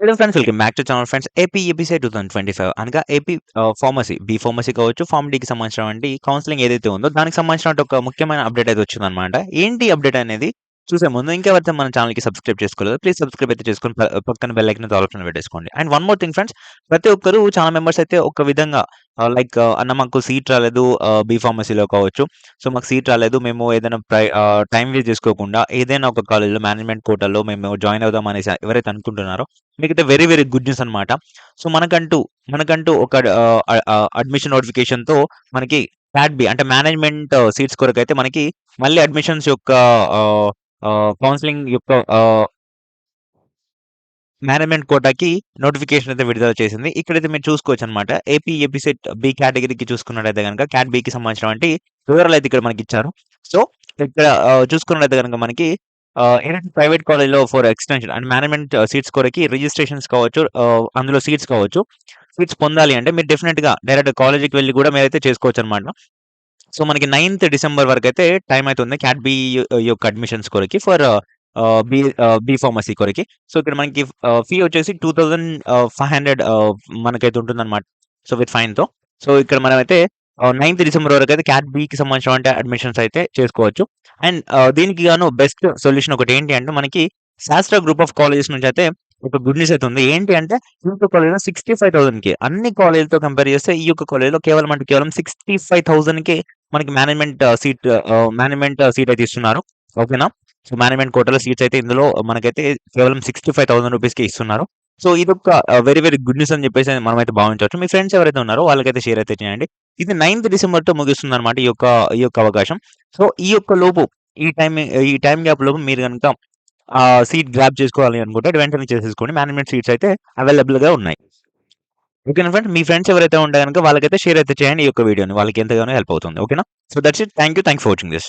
Hello friends welcome back to channel friends AP ఎపిసైడ్ two thousand twenty five అనగా AP pharmacy B pharmacy కావచ్చు pharm డీకి సంబంధించినటువంటి counselling ఏదైతే ఉందో దానికి సంబంధించిన ఒక ముఖ్యమైన అప్డేట్ అయితే వచ్చిందనమాట ఏంటి అప్డేట్ అనేది? చూసే ముందు ఇంకెవరైతే మన ఛానల్కి సబ్స్క్రైబ్ చేసుకోలేదు ప్లీజ్ సబ్స్క్రైబ్ అయితే చేసుకొని పక్కన బెల్ ఐకన్ ఆప్షన్ పెట్టేసుకోండి. And one more thing friends ప్రతి ఒక్కరు చాలా మెంబర్స్ అయితే ఒక విధంగా లైక్ అన్న మాకు సీట్ రాలేదు బీ ఫార్మసీలో కావచ్చు. సో మాకు సీట్ రాలేదు. మేము ఏదైనా ప్రై టైం వేస్ట్ చేసుకోకుండా ఏదైనా ఒక కాలేజ్లో మేనేజ్మెంట్ కోటాలో మేము జాయిన్ అవుదాం అనేసి ఎవరైతే అనుకుంటున్నారో మీకైతే వెరీ వెరీ గుడ్ న్యూస్ అనమాట సో మనకంటూ మనకంటూ ఒక అడ్మిషన్ నోటిఫికేషన్తో మనకి క్యాట్ బి అంటే మేనేజ్మెంట్ uh, సీట్స్ కొరకు అయితే మనకి మళ్ళీ అడ్మిషన్స్ యొక్క uh, uh, కౌన్సిలింగ్ యొక్క మేనేజ్మెంట్ కోటాకి నోటిఫికేషన్ అయితే విడుదల చేసింది. ఇక్కడైతే మీరు చూసుకోవచ్చు అనమాట ఏపీ ఎపిసెట్ బి కేటగిరీకి చూసుకున్నట్టయితే కనుక క్యాట్ బికి సంబంధించినటువంటి వివరాలు అయితే ఇక్కడ మనకి ఇచ్చారు. సో ఇక్కడ చూసుకున్నట్లయితే చూసుకున్నట్టయితే కనుక మనకి ఏంటంటే ప్రైవేట్ కాలేజ్లో for extension and management seats కొరకి registrations కావచ్చు అందులో సీట్స్ కావచ్చు సీట్స్ పొందాలి అంటే మీరు డెఫినెట్గా డైరెక్ట్ కాలేజీకి వెళ్ళి కూడా మీరైతే చేసుకోవచ్చు అనమాట సో మనకి నైన్త్ డిసెంబర్ వరకు అయితే టైం అవుతుంది క్యాట్ బి యొక్క అడ్మిషన్స్ కొరకి ఫర్ బి బి ఫార్మసీ కొరకి. సో ఇక్కడ మనకి ఫీ వచ్చేసి టూ థౌజండ్ ఫైవ్ హండ్రెడ్ మనకైతే ఉంటుంది అనమాట సో విత్ ఫైన్తో సో ఇక్కడ మనమైతే Uh, నైన్త్ డిసెంబర్ వరకు అయితే క్యాట్ బికి సంబంధించిన అడ్మిషన్స్ అయితే చేసుకోవచ్చు. అండ్ uh, దీనికి గాను బెస్ట్ సొల్యూషన్ ఒకటి ఏంటి అంటే మనకి శాస్త్ర గ్రూప్ ఆఫ్ కాలేజెస్ నుంచి అయితే ఒక గుడ్ న్యూస్ అయితే ఉంది. ఏంటి అంటే ఈ యొక్క కాలేజ్లో సిక్స్టీ ఫైవ్ థౌసండ్కి అన్ని కాలేజ్తో కంపేర్ చేస్తే ఈ యొక్క కాలేజ్లో కేవలం అంటే కేవలం సిక్స్టీ ఫైవ్ థౌసండ్కి మనకి మేనేజ్మెంట్ సీట్ మేనేజ్మెంట్ సీట్ అయితే ఇస్తున్నారు. ఓకేనా సో మేనేజ్మెంట్ కోటలో సీట్స్ అయితే ఇందులో మనకైతే కేవలం సిక్స్టీ ఫైవ్ థౌసండ్ రూపీస్కి ఇస్తున్నారు. సో ఇది ఒక వెరీ వెరీ గుడ్ న్యూస్ అని చెప్పేసి మనం అయితే భావించవచ్చు. మీ ఫ్రెండ్స్ ఎవరైతే ఉన్నారో వాళ్ళకైతే షేర్ అయితే చేయండి. ఇది నైన్త్ డిసెంబర్తో ముగిస్తుంది అనమాట ఈ యొక్క ఈ యొక్క అవకాశం. సో ఈ యొక్క లోపు ఈ టైం ఈ టైం గ్యాప్ లోపు మీరు కనుక ఆ సీట్ గ్రాప్ చేసుకోవాలి అనుకుంటే వెంటనే చేసేసుకోండి. మేనేజ్మెంట్ సీట్స్ అయితే అవైలబుల్గా ఉన్నాయి. ఓకేనా ఫ్రెండ్స్? మీ ఫ్రెండ్స్ ఎవరైతే ఉంటే కనుక వాళ్ళకైతే షేర్ అయితే చేయండి ఈ యొక్క వీడియోని. వాళ్ళకి ఎంతగానో హెల్ప్ అవుతుంది. ఓకేనా? So that's it. Thank you thank for watching this.